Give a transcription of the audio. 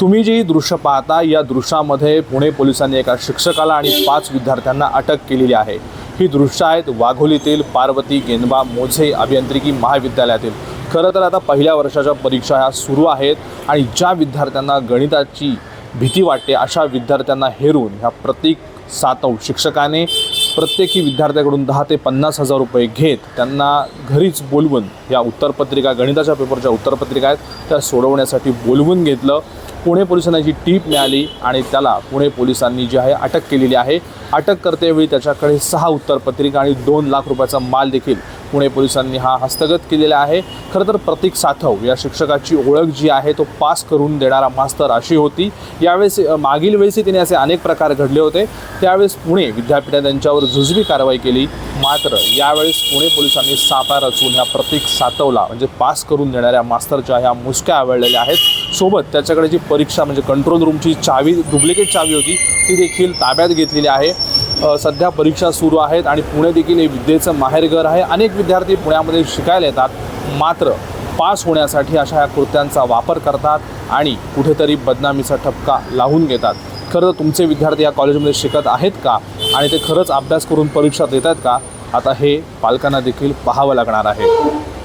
तुम्ही जी दृश्य पाहता या दृश्यामध्ये पुणे पोलिसांनी एका शिक्षकाला आणि पाच विद्यार्थ्यांना अटक केलेली आहे. ही दृश्य आहेत वाघोलीतील पार्वती गेंदबा मोझे अभियांत्रिकी महाविद्यालयातील. खरं तर आता पहिल्या वर्षाच्या परीक्षा ह्या सुरू आहेत आणि ज्या विद्यार्थ्यांना गणिताची भीती वाटते अशा विद्यार्थ्यांना हेरून ह्या प्रतीक सातव शिक्षकाने प्रत्येकी विद्यार्थ्याकडून दहा ते पन्नास हजार रुपये घेत त्यांना घरीच बोलवून या उत्तरपत्रिका गणिताच्या पेपरच्या उत्तरपत्रिका आहेत त्या सोडवण्यासाठी बोलवून घेतलं. पुणे पोलिसांना जी टीप मिळाली आणि त्याला पुणे पोलिसांनी जी आहे अटक केलेली आहे. अटक करतेवेळी त्याच्याकडे सहा उत्तरपत्रिका आणि दोन लाख रुपयाचा माल देखील पुणे पोलिसांनी हा हस्तगत केलेला आहे. खरं तर प्रतीक साथव या शिक्षकाची ओळख जी आहे तो पास करून देणारा मास्तर अशी होती. यावेळेस मागील वेळेसही तिने असे अनेक प्रकार घडले होते. त्यावेळेस पुणे विद्यापीठाने त्यांच्यावर जुजबी कारवाई केली. मात्र यावेळेस पुणे पोलिसांनी सापळा रचून ह्या प्रतीक सातवला म्हणजे पास करून देणाऱ्या मास्तरच्या ह्या मुसक्या आवडलेल्या आहेत. सोबत त्याच्याकडे जी परीक्षा म्हणजे कंट्रोल रूमची चावी डुप्लिकेट चावी होती ती देखील ताब्यात घेतलेली आहे. सध्या परीक्षा सुरू आहेत आणि पुणे देखील हे विद्येचं माहेरघर आहे. अनेक विद्यार्थी पुण्यामध्ये शिकायला येतात. मात्र पास होण्यासाठी अशा ह्या कृत्यांचा वापर करतात आणि कुठेतरी बदनामीचा ठपका लावून घेतात. खरं तुमचे विद्यार्थी या कॉलेजमध्ये शिकत आहेत का? आणि ते खरंच अभ्यास करून परीक्षा देत आहेत का? आता हे पालकांना देखील पाहावं लागणार आहे.